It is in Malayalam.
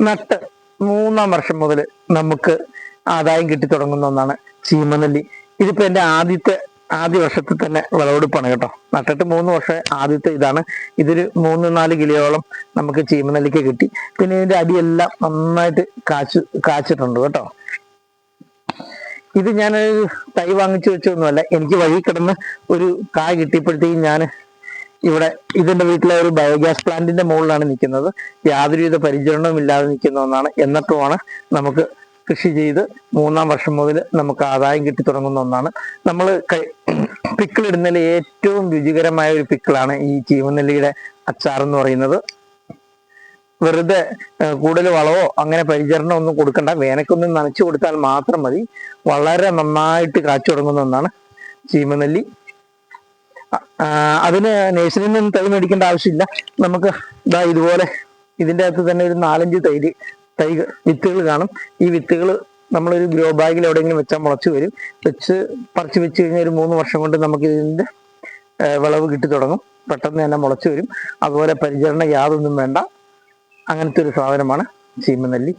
നട്ട് മൂന്നാം വർഷം മുതൽ നമുക്ക് ആദായം കിട്ടി തുടങ്ങുന്ന ഒന്നാണ് ചീമനെല്ലി. ഇതിപ്പോ എന്റെ ആദ്യത്തെ ആദ്യ വർഷത്തിൽ തന്നെ വിളവെടുപ്പാണ് കേട്ടോ. നട്ടിട്ട് മൂന്ന് വർഷം ആദ്യത്തെ ഇതാണ്. ഇതൊരു മൂന്ന് നാല് കിലോയോളം നമുക്ക് ചീമനെല്ലിക്ക് കിട്ടി. പിന്നെ ഇതിന്റെ അടിയെല്ലാം നന്നായിട്ട് കാച്ചു കാച്ചിട്ടുണ്ട് കേട്ടോ. ഇത് ഞാനൊരു തൈ വാങ്ങിച്ചു വെച്ചൊന്നുമല്ല എനിക്ക് വഴി കിടന്ന് ഒരു കായ് കിട്ടിയപ്പോഴത്തേക്കും ഞാൻ ഇവിടെ ഇതിന്റെ വീട്ടിലെ ഒരു ബയോഗ്യാസ് പ്ലാന്റിന്റെ മുകളിലാണ് നിൽക്കുന്നത്. യാതൊരുവിധ പരിചരണവും ഇല്ലാതെ നിൽക്കുന്ന ഒന്നാണ്. എന്നിട്ടുമാണ് നമുക്ക് കൃഷി ചെയ്ത് മൂന്നാം വർഷം മുതൽ നമുക്ക് ആദായം കിട്ടി തുടങ്ങുന്ന ഒന്നാണ്. നമ്മൾ പിക്കിൾ ഏറ്റവും രുചികരമായ ഒരു പിക്കിളാണ് ഈ ചീമനെല്ലിയുടെ അച്ചാർ എന്ന് പറയുന്നത്. വെറുതെ കൂടുതൽ വളവോ അങ്ങനെ പരിചരണം ഒന്നും കൊടുക്കണ്ട. വേനക്കൊന്ന് നനച്ചു കൊടുത്താൽ മാത്രം മതി. വളരെ നന്നായിട്ട് കാച്ചു തുടങ്ങുന്ന ഒന്നാണ് ചീമനെല്ലി അതിന് നേഴ്സറിയിൽ നിന്ന് തൈ മേടിക്കേണ്ട ആവശ്യമില്ല. നമുക്ക് ഇതാ ഇതുപോലെ ഇതിന്റെ അകത്ത് തന്നെ ഒരു നാലഞ്ച് തൈര് തൈ വിത്തുകൾ കാണും. ഈ വിത്തുകൾ നമ്മളൊരു ഗ്രോ ബാഗിൽ എവിടെയെങ്കിലും വെച്ചാൽ മുളച്ചു വരും. വെച്ച് പറിച്ച് വെച്ച് കഴിഞ്ഞാൽ ഒരു മൂന്ന് വർഷം കൊണ്ട് നമുക്ക് ഇതിന്റെ വിളവ് കിട്ടി തുടങ്ങും. പെട്ടെന്ന് തന്നെ മുളച്ചു വരും. അതുപോലെ പരിചരണം യാതൊന്നും വേണ്ട. അങ്ങനത്തെ ഒരു സാധനമാണ് ചീമനെല്ലി.